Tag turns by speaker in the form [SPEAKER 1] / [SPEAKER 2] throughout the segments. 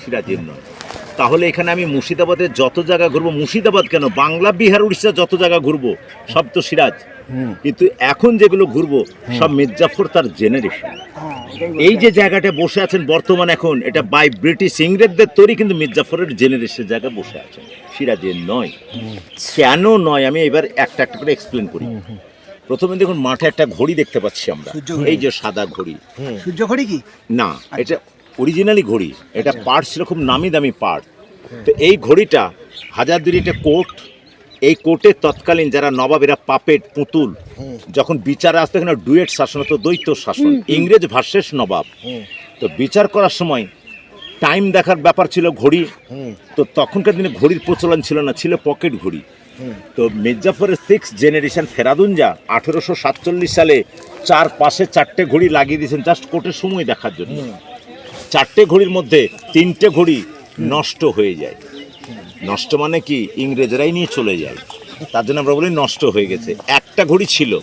[SPEAKER 1] সিরাজের নয় তাহলে এখানে আমি মুর্শিদাবাদের যত জায়গা ঘুরবো মুর্শিদাবাদ কেন? বাংলা বিহার উড়িষ্যা যত জায়গা ঘুরবো সব তো সিরাজ। কিন্তু এখন যেগুলো ঘুরবো সব মির্জাফর তার জেনারেশন এই যে জায়গাটা বসে আছেন বর্তমান এখন এটা বাই ব্রিটিশ ইংরেজদের তৈরি কিন্তু মির্জাফরের জেনারেশন জায়গা বসে আছেন সিরাজের নয়। কেন নয়? আমি এবার একটা একটা করে এক্সপ্লেন করি। প্রথমে দেখুন মাঠে একটা ঘড়ি দেখতে পাচ্ছি আমরা। এই যে সাদা ঘড়ি।
[SPEAKER 2] সূর্য ঘড়ি কি?
[SPEAKER 1] না এটা অরিজিনালি ঘড়ি এটা পার্টস এরকম নামি দামি পার্ট তো এই ঘড়িটা হাজারদুরি একটা কোর্ট এই কোর্টের তৎকালীন যারা নবাবেরা পাপেট পুতুল যখন বিচারে আসতো এখানে ডুয়েট শাসন হতো দ্বৈত শাসন ইংরেজ ভার্সেস নবাব। তো বিচার করার সময় টাইম দেখার ব্যাপার ছিল ঘড়ি। তো তখনকার দিনে ঘড়ির প্রচলন ছিল না ছিল পকেট ঘড়ি। তো মির্জাফরের সিক্স জেনারেশন ফেরাদুনজা আঠেরোশো সাতচল্লিশ সালে চার পাশে চারটে ঘড়ি লাগিয়ে দিয়েছেন জাস্ট কোর্টের সময় দেখার জন্য। চারটে ঘড়ির মধ্যে তিনটে ঘড়ি নষ্ট হয়ে যায়। নষ্ট মানে কি? ইংরেজরাই নিয়ে চলে যায়। তার জন্য আমরা বলি নষ্ট হয়ে গেছে। একটা ঘড়ি ছিল।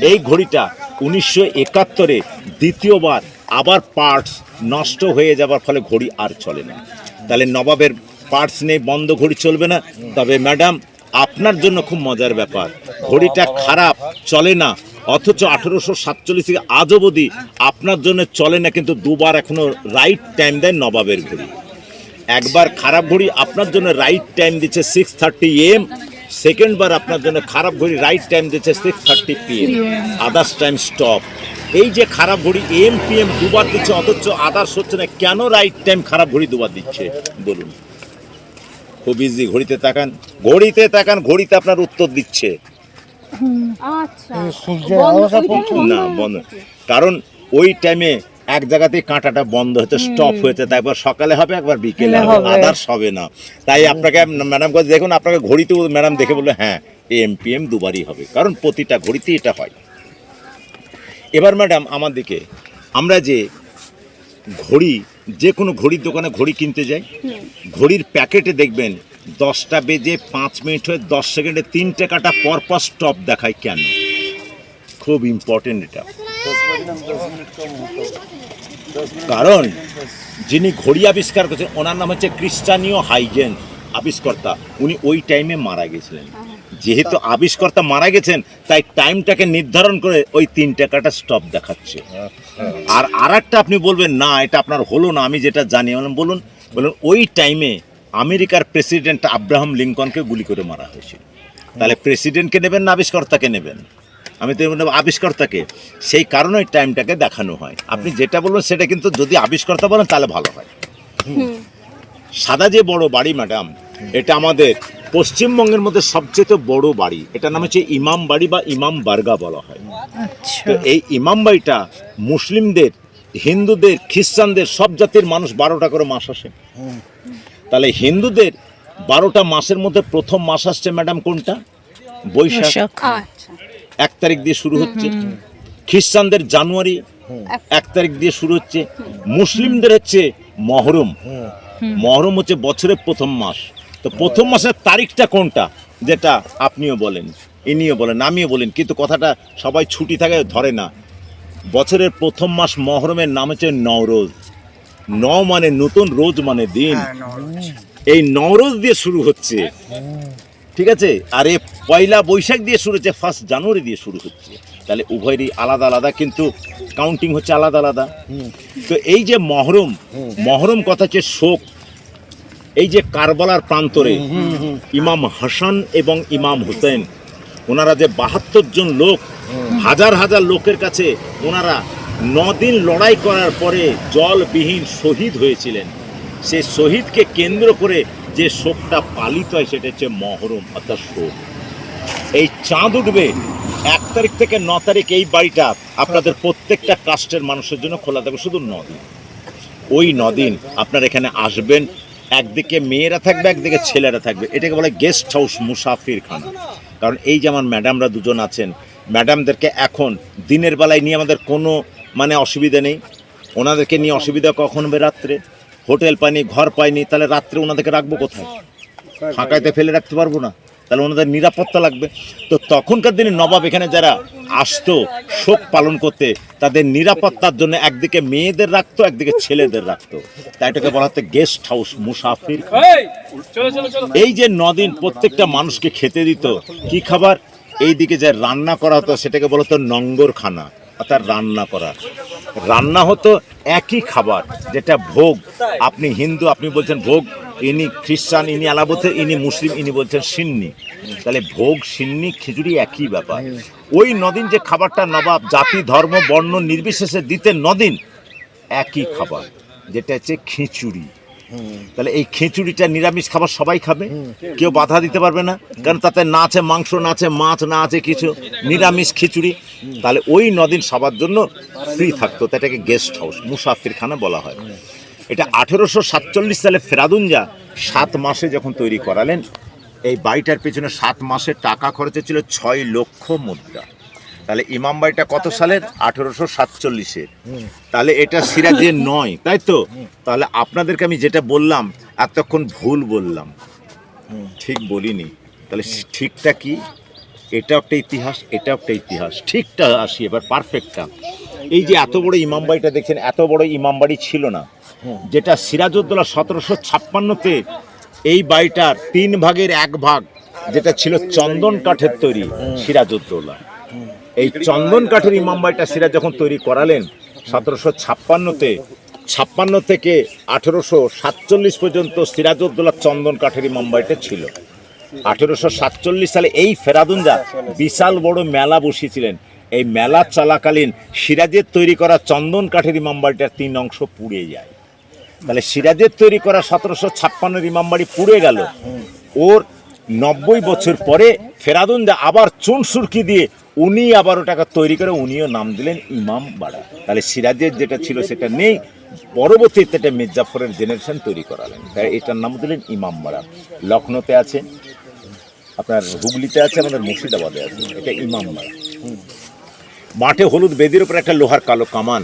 [SPEAKER 1] এই ঘড়িটা উনিশশো একাত্তরে দ্বিতীয়বার আবার পার্টস নষ্ট হয়ে যাবার ফলে ঘড়ি আর চলে না। তাহলে নবাবের পার্টস নেই বন্ধ ঘড়ি চলবে না। তবে ম্যাডাম, আপনার জন্য খুব মজার ব্যাপার। ঘড়িটা খারাপ, চলে না। অথচ আঠেরোশো সাতচল্লিশ থেকে আজ অবধি আপনার জন্য চলে না, কিন্তু দুবার এখনও রাইট টাইম দেয় নবাবের ঘড়ি। একবার খারাপ ঘড়ি আপনার জন্য রাইট টাইম দিচ্ছে সিক্স থার্টি এম সেকেন্ডবার আপনার জন্য খারাপ ঘড়ি রাইট টাইম দিচ্ছে six thirty PM others time stop এই যে খারাপ ঘড়ি এম পি এম দুবার দিচ্ছে, অথচ আদার্স হচ্ছে না, কেন রাইট টাইম খারাপ ঘড়ি দুবার দিচ্ছে? বলুন। খুব ইজি ঘড়িতে তাকান। ঘড়িতে তাকান, ঘড়িতে আপনার উত্তর দিচ্ছে।
[SPEAKER 2] সূর্যের আলোটা
[SPEAKER 3] ওইটাই
[SPEAKER 1] না বন্ধ। কারণ ওই টাইমে এক জায়গাতেই কাঁটাটা বন্ধ হয়েছে স্টপ হয়েছে তারপর সকালে হবে একবার বিকেলে হবে। আদার্স হবে না। তাই আপনাকে ম্যাডাম কাছে দেখুন আপনাকে ঘড়িতে ম্যাডাম দেখে বলল হ্যাঁ এম পি এম দুবারই হবে। কারণ প্রতিটা ঘড়িতেই এটা হয়। এবার ম্যাডাম আমাদেরকে আমরা যে ঘড়ি যে কোনো ঘড়ির দোকানে ঘড়ি কিনতে যাই ঘড়ির প্যাকেটে দেখবেন দশটা বেজে পাঁচ মিনিট হয়ে দশ সেকেন্ডে তিনটে কাটা পরপর স্টপ দেখায় কেন? খুব ইম্পর্টেন্ট এটা। কারণ যিনি ঘড়ি আবিষ্কার করেছেন, ওনার নাম হচ্ছে ক্রিস্টানীয় হাইজেন আবিষ্কর্তা। উনি ওই টাইমে মারা গেছিলেন। যেহেতু আবিষ্কর্তা মারা গেছেন, তাই টাইমটাকে নির্ধারণ করে ওই তিন টাকাটা স্টপ দেখাচ্ছে। আর আর আপনি বলবেন, না, এটা আপনার হলো না, আমি যেটা জানি। বলুন বলুন, ওই টাইমে আমেরিকার প্রেসিডেন্ট আব্রাহাম লিঙ্কনকে গুলি করে মারা হয়েছিল। তাহলে প্রেসিডেন্টকে নেবেন না আবিষ্কর্তাকে নেবেন? আমি তো বললাম আবিষ্কর্তাকে? সেই কারণে টাইমটাকে দেখানো হয়। আপনি যেটা বলবেন সেটা কিন্তু যদি আবিষ্কর্তা বলেন তাহলে ভালো হয়। সাদা যে বড় বাড়ি ম্যাডাম এটা আমাদের পশ্চিমবঙ্গের মধ্যে সবচেয়ে বড় বাড়ি। এটার নাম হচ্ছে ইমাম বাড়ি বা ইমাম বার্গা বলা হয়। তো এই ইমাম বাড়িটা মুসলিমদের হিন্দুদের খ্রিস্টানদের সব জাতির মানুষ বারোটা করে মাস আসে। তাহলে হিন্দুদের বারোটা মাসের মধ্যে প্রথম মাস আসছে ম্যাডাম কোনটা? বৈশাখ।
[SPEAKER 3] আচ্ছা।
[SPEAKER 1] এক তারিখ দিয়ে শুরু হচ্ছে। খ্রিস্টানদের জানুয়ারি। এক তারিখ দিয়ে শুরু হচ্ছে। মুসলিমদের হচ্ছে মহরম। মহরম হচ্ছে বছরের প্রথম মাস। তো প্রথম মাসের তারিখটা কোনটা? যেটা আপনিও বলেন ইনিও বলেন আমিও বলেন কিন্তু কথাটা সবাই ছুটি থাকে ধরে না। বছরের প্রথম মাস মহরমের নাম হচ্ছে নওরোজ। ন মানে নতুন রোজ মানে দিন।
[SPEAKER 2] হ্যাঁ,
[SPEAKER 1] এই নওরোজ দিয়ে শুরু হচ্ছে। ঠিক আছে? আর এ পয়লা বৈশাখ দিয়ে শুরু হচ্ছে ফার্স্ট জানুয়ারি দিয়ে শুরু হচ্ছে। তাহলে উভয়েরই আলাদা আলাদা কিন্তু কাউন্টিং হচ্ছে আলাদা আলাদা। তো এই যে মহরম মহরম কথা হচ্ছে শোক। এই যে কারবালার প্রান্তরে ইমাম হাসান এবং ইমাম হুসেন ওনারা যে বাহাত্তর জন লোক হাজার হাজার লোকের কাছে ওনারা দিন লড়াই করার পরে জলবিহীন শহীদ হয়েছিলেন। সে শহীদকে কেন্দ্র করে যে শোকটা পালিত হয়, সেটা হচ্ছে মহরম অর্থাৎ শোক। এই চাঁদ উঠবে এক তারিখ থেকে ন তারিখ এই বাড়িটা আপনাদের প্রত্যেকটা কাস্টের মানুষের জন্য খোলা থাকবে, শুধু নদিন ওই নদিন আপনার এখানে আসবেন, একদিকে মেয়েরা থাকবে, একদিকে ছেলেরা থাকবে। এটাকে বলে গেস্ট হাউস মুসাফির খানা কারণ এই যে আমার ম্যাডামরা দুজন আছেন ম্যাডামদেরকে এখন দিনের বেলায় নিয়ে আমাদের কোনো মানে অসুবিধা নেই। ওনাদেরকে নিয়ে অসুবিধা কখন হবে রাত্রে? হোটেল পাইনি ঘর পাইনি তাহলে রাত্রে ওনাদেরকে রাখব কোথায়? ফাঁকাইতে ফেলে রাখতে পারব না। তাহলে ওনাদের নিরাপত্তা লাগবে। তো তখনকার দিনে নবাব এখানে যারা আসতো শোক পালন করতে তাদের নিরাপত্তার জন্য একদিকে মেয়েদের রাখতো একদিকে ছেলেদের রাখতো। তাই এটাকে বলা হতো গেস্ট হাউস মুসাফির। এই যে নদিন প্রত্যেকটা মানুষকে খেতে দিত কি খাবার? এইদিকে যে রান্না করা হতো সেটাকে বলা হতো নঙ্গর খানা অর্থাৎ রান্না করা রান্না হতো একই খাবার, যেটা ভোগ। আপনি হিন্দু, আপনি বলছেন ভোগ, ইনি খ্রিস্টান, ইনি আলাবতে, ইনি মুসলিম, ইনি বলছেন সিন্নি। তাহলে ভোগ, সিন্নি, খিচুড়ি একই ব্যাপার। ওই নদিন যে খাবারটা নবাব জাতি, ধর্ম, বর্ণ নির্বিশেষে দিতেন নদিন একই খাবার, যেটা হচ্ছে খিচুড়ি। তাহলে এই খিচুড়িটা নিরামিষ খাবার সবাই খাবে। কেউ বাধা দিতে পারবে না, কারণ তাতে না আছে মাংস, না আছে মাছ, না আছে কিছু। নিরামিষ খিচুড়ি। তাহলে ওই নদিন সবার জন্য ফ্রি থাকতো এটাকে গেস্ট হাউস মুসাফিরখানা বলা হয়। এটা আঠেরোশো সাতচল্লিশ সালে ফেরাদুনজা সাত মাসে যখন তৈরি করালেন, এই বাড়িটার পেছনে সাত মাসে টাকা খরচ ছিল ছয় লক্ষ মুদ্রা। তাহলে ইমাম বাড়িটা কত সালের আঠেরোশো সাতচল্লিশের। তাহলে এটা সিরাজের নয় তাই তো? তাহলে আপনাদেরকে আমি যেটা বললাম এতক্ষণ ভুল বললাম। ঠিক বলিনি। তাহলে ঠিকটা কি? এটা একটা ইতিহাস এটা একটা ইতিহাস। ঠিকটা আসি এবার পারফেক্টটা এই যে এত বড় ইমাম বাড়িটা দেখছেন এত বড় ইমাম বাড়ি ছিল না। যেটা সিরাজউদ্দৌলা সতেরোশো ছাপ্পান্নতে এই বাড়িটার তিন ভাগের এক ভাগ যেটা ছিল চন্দন কাঠের তৈরি সিরাজউদ্দৌলা। এই চন্দন কাঠের ইমাম বাড়িটা সিরাজ যখন তৈরি করালেন, সতেরোশো ছাপ্পান্নতে, ছাপ্পান্ন থেকে আঠেরোশো সাতচল্লিশ পর্যন্ত সিরাজউদ্দৌলা চন্দন কাঠের ইমাম বাড়িটা ছিল। আঠেরোশো সাতচল্লিশ সালে এই ফেরাদুনজা বিশাল বড় মেলা বসিয়েছিলেন। এই মেলা চলাকালীন সিরাজের তৈরি করা চন্দন কাঠের ইমাম বাড়িটার তিন অংশ পুড়ে যায়। তাহলে সিরাজের তৈরি করা সতেরোশো ছাপ্পান্নের ইমাম বাড়ি পুড়ে গেল। ওর নব্বই বছর পরে ফেরাদুনজা আবার চুন সুরকি দিয়ে উনি আবার ওটাকে তৈরি করে উনিও নাম দিলেন ইমাম বাড়া। তাহলে সিরাজের যেটা ছিল সেটা নেই পরবর্তীতে এটা মির্জাফরের জেনারেশন তৈরি করালেন। তাই এটার নাম দিলেন ইমাম বাড়া। লখনৌতে আছে আপনার হুগলিতে আছে আমাদের মুর্শিদাবাদে আছে এটা ইমাম বাড়া। মাঠে হলুদ বেদির উপর একটা লোহার কালো কামান।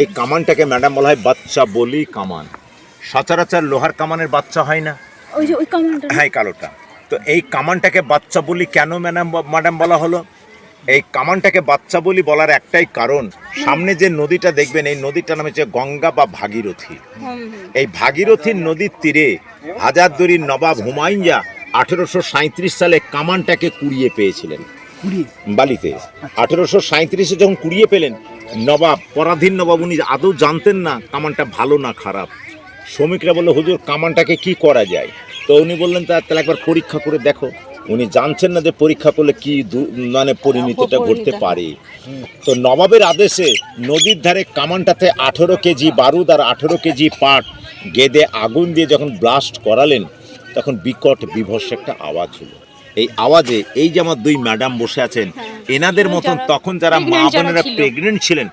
[SPEAKER 1] এই কামানটাকে ম্যাডাম বলা হয় বাচ্চা বলি কামান। সচরাচর লোহার কামানের বাচ্চা হয় না।
[SPEAKER 3] ওই যে ওই কমান্ডার
[SPEAKER 1] হ্যাঁ কালোটা। তো এই কামানটাকে বাচ্চা বলি কেন ম্যাডাম ম্যাডাম বলা হলো? এই কামানটাকে বাচ্চা বলি বলার একটাই কারণ সামনে যে নদীটা দেখবেন এই নদীটার নাম হচ্ছে গঙ্গা বা ভাগীরথী। এই ভাগীরথীর নদীর তীরে হাজারদুয়ারির নবাব হুমায়ুনজা আঠেরোশো সাঁত্রিশ সালে কামানটাকে কুড়িয়ে পেয়েছিলেন। বালিতে। আঠেরোশো সাঁত্রিশে যখন কুড়িয়ে পেলেন নবাব পরাধীন নবাব উনি আদৌ জানতেন না কামানটা ভালো না খারাপ। শ্রমিকরা বলল হুজুর কামানটাকে কি করা যায়? তো উনি বললেন তাহলে একবার পরীক্ষা করে দেখো। উনি জানছেন না যে পরীক্ষা করলে কি মানে পরিণতিটা ঘটতে পারে। তো নবাবের আদেশে নদীর ধারে কামানটাতে আঠেরো কেজি বারুদ আর আঠেরো কেজি পাট গেদে আগুন দিয়ে যখন ব্লাস্ট করালেন তখন বিকট বিভৎস একটা আওয়াজ হলো। এই আওয়াজে এই যে আমার দুই ম্যাডাম বসে আছেন এনাদের মতন তখন যারা মা বোনেরা প্রেগনেন্ট ছিলেন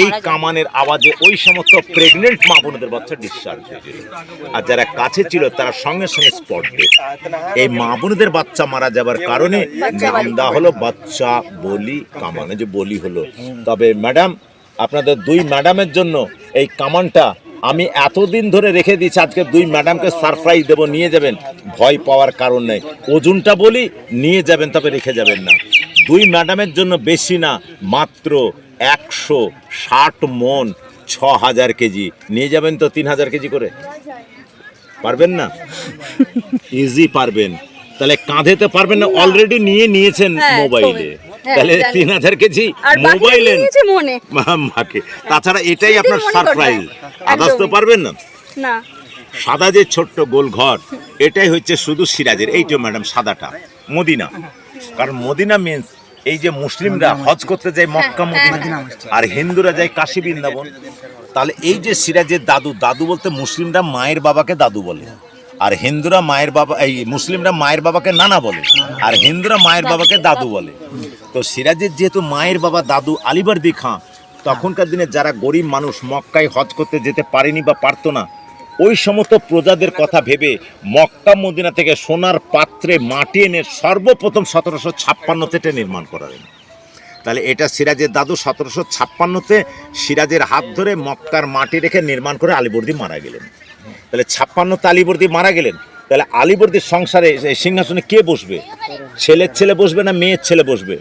[SPEAKER 1] এই কামানের আওয়াজে ওই সমস্ত প্রেগনেন্ট মা বোনদের বাচ্চা ডিসচার্জ হয়েছিল আর যারা কাছে ছিল তারা সঙ্গে সঙ্গে স্পট ডেট এই মা বোনদের বাচ্চা মারা যাবার কারণে নাম দেওয়া হলো বাচ্চা বলি কামানে যে বলি হলো। তবে ম্যাডাম আপনাদের দুই ম্যাডামের জন্য এই কামানটা আমি এতদিন ধরে রেখে দিয়েছি আজকে দুই ম্যাডামকে সারপ্রাইজ দেব নিয়ে যাবেন। ভয় পাওয়ার কারণ নেই। ওজনটা বলি নিয়ে যাবেন তবে রেখে যাবেন না। দুই ম্যাডামের জন্য বেশি না মাত্র একশো ষাট মন ছ হাজার কেজি। নিয়ে যাবেন তো তিন হাজার কেজি করে? পারবেন না? ইজি পারবেন। তাহলে কাঁধেতে পারবেন না অলরেডি নিয়ে নিয়েছেন
[SPEAKER 3] হ্যাঁ,
[SPEAKER 1] মোবাইলে।
[SPEAKER 3] হ্যাঁ,
[SPEAKER 1] তাহলে তিন হাজার কেজি মোবাইলে মাকে। তাছাড়া এটাই আপনার সারপ্রাইজ আদার্স তো পারবেন না?
[SPEAKER 3] না।
[SPEAKER 1] সাদা যে ছোট্ট গোল ঘর এটাই হচ্ছে শুধু সিরাজের এইটা ম্যাডাম সাদাটা মদিনা। কারণ মদিনা মিন্স এই যে মুসলিমরা হজ করতে যায় মক্কা মদিনা। আর হিন্দুরা যায় কাশী বৃন্দাবন। তাহলে এই যে সিরাজের দাদু দাদু বলতে মুসলিমরা মায়ের বাবাকে দাদু বলে। আর হিন্দুরা মায়ের বাবা এই মুসলিমরা মায়ের বাবাকে নানা বলে। আর হিন্দুরা মায়ের বাবাকে দাদু বলে। তো সিরাজের যেহেতু মায়ের বাবা দাদু আলিবর্দি খাঁ তখনকার দিনে যারা গরিব মানুষ মক্কায় হজ করতে যেতে পারেনি বা পারতো না ওই সমস্ত প্রজাদের কথা ভেবে মক্কা মদিনা থেকে সোনার পাত্রে মাটি এনে সর্বপ্রথম সতেরোশো ছাপ্পান্নতে এটা নির্মাণ করালেন তাহলে এটা সিরাজের দাদু সতেরোশো ছাপ্পান্নতে সিরাজের হাত ধরে মক্কার মাটি রেখে নির্মাণ করে আলিবর্দি মারা গেলেন। তাহলে ছাপ্পান্নতে আলিবর্দি মারা গেলেন। তাহলে আলীবর্দীর সংসারে সিংহাসনে কে বসবে? ছেলের ছেলে বসবে না মেয়ের ছেলে বসবে?